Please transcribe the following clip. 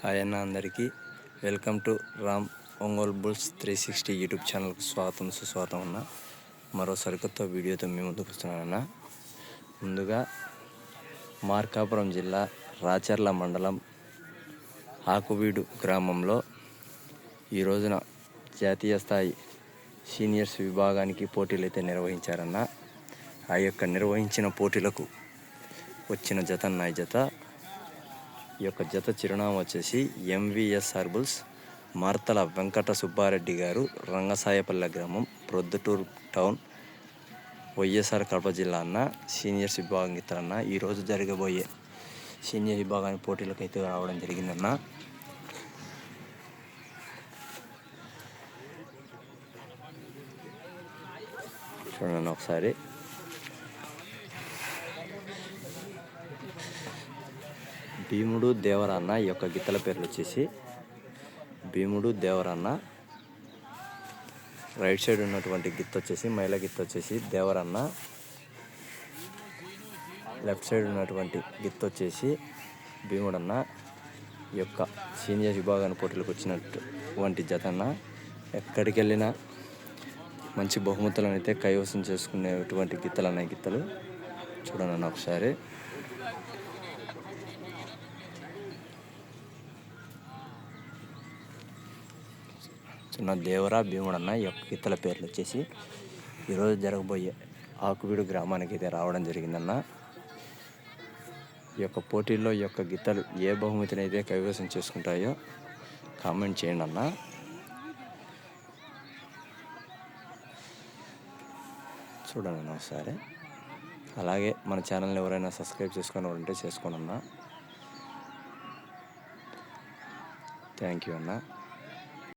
Hi అన్న అందరికీ. Welcome to Ram Ongole bulls three sixty YouTube ఛానల్కి స్వాగతం సుస్వాగతం అన్న. మరో సరికొత్త వీడియోతో మీ ముందుకు వస్తున్నానన్న ముందుగా మార్కాపురం జిల్లా రాచర్ల మండలం ఆకువీడు గ్రామంలో ఈ రోజున జాతీయ స్థాయి సీనియర్స్ విభాగానికి పోటీలు అయితే నిర్వహించారన్న. ఆ యొక్క నిర్వహించిన పోటీలకు వచ్చిన జత నా జత ఈ యొక్క జత చిరునామా వచ్చేసి ఎంవిఎస్ హర్బుల్స్ మార్తల వెంకట సుబ్బారెడ్డి గారు రంగసాయపల్లె గ్రామం ప్రొద్దుటూరు టౌన్ వైఎస్ఆర్ కడప జిల్లా అన్న సీనియర్స్ విభాగం ఇతరన్న ఈరోజు జరగబోయే సీనియర్ విభాగానికి పోటీలకు అయితే రావడం జరిగిందన్న. చూడండి ఒకసారి. భీముడు దేవరన్న ఈ యొక్క గిత్తల పేర్లు వచ్చేసి భీముడు దేవరన్న. రైట్ సైడ్ ఉన్నటువంటి గిత్త వచ్చేసి మైల గిత్త వచ్చేసి దేవరన్న. లెఫ్ట్ సైడ్ ఉన్నటువంటి గిత్త వచ్చేసి భీముడన్న. ఈ యొక్క సీనియర్ విభాగాన్ని పోటీలకు వచ్చినటువంటి జతన్న. ఎక్కడికి వెళ్ళినా మంచి బహుమతులను అయితే కైవసం చేసుకునేటువంటి గిత్తలు అన్నాయి గిత్తలు చూడండి ఒకసారి. చిన్న దేవరా భీముడన్న ఈ యొక్క గిత్తల పేర్లు వచ్చేసి ఈరోజు జరగబోయే ఆకువీడు గ్రామానికి అయితే రావడం జరిగిందన్న. ఈ యొక్క పోటీల్లో ఈ యొక్క గీతలు ఏ బహుమతిని అయితే కైవసం చేసుకుంటాయో కామెంట్ చేయండి అన్న. చూడండి అన్న ఒకసారి. అలాగే మన ఛానల్ని ఎవరైనా సబ్స్క్రైబ్ చేసుకొని ఉంటే చేసుకోండి థ్యాంక్ యూ అన్నా.